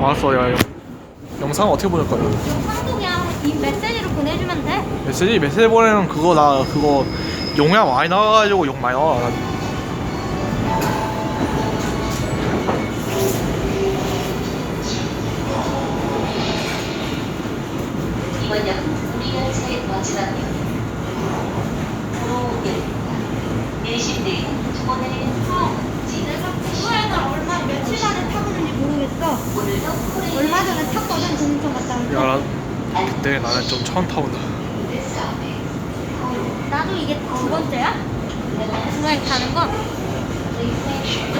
알았어 야 영, 영상 어떻게 보낼 거야? 영상도 그냥 이 메시지로 보내주면 돼. 메시지 메시지 보내는 그거 나 그거 용량 많이 나와가지고 욕 많이 나와 나 이번 역은 우리 열차의 마지막역 도로역입니다. 내리 얼마 전에 탔거든 공천 갔다. 야, 나 그때 나는 좀 처음 타본다 나도 이게 두 번째야? 구로에 타는 건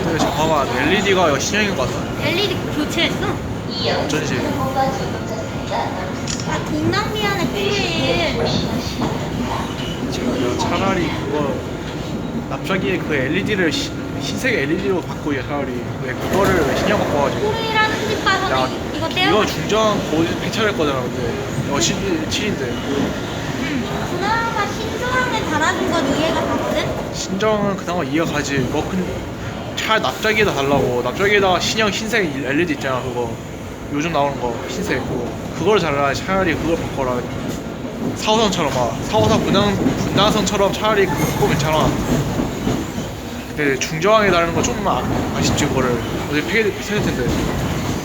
근데 잠깐만 LED가 신형인 것 같다 LED 교체했어. 어쩐지. 아 동남미안의 구로에 제가 야, 차라리 그거 납작이의 그 LED를 흰색 LED로 바꾸기 차라리 왜 그거를 왜 신형 바꿔가지고 는집야 이- 이거 떼어. 이거 중저항 거의 폐차될 거잖아 근데. 이거 7인데. 응. 그나마 신조랑에 달아준 건 이해가 가거든. 신정은 그나마 이해가 가지. 뭐 큰 차라리 납작이에다 달라고. 납작이에다가 신형 흰색 LED 있잖아 그거. 요즘 나오는 거 흰색 그거. 그걸 달라 차라리 그걸 바꿔라. 4호선처럼 막. 4호선 분당, 분당선처럼 차라리 그거 괜찮아. 근데 중저항에 달는 거 조금 아, 아쉽지 그거를. 어제 폐기 폐될 텐데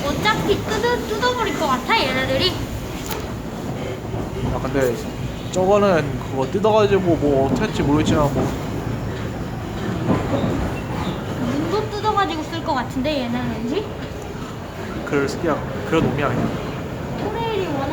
어차피 뜯어 뜯어버릴 것 같아 얘네들이. 야 근데 저거는 그거 뜯어가지고 뭐 어떻게 할지 모르겠지만 뭐 문도 뜯어가지고 쓸 것 같은데 얘는 왠지. 그럴 그냥 그런 놈이 아니야 코레일이 짠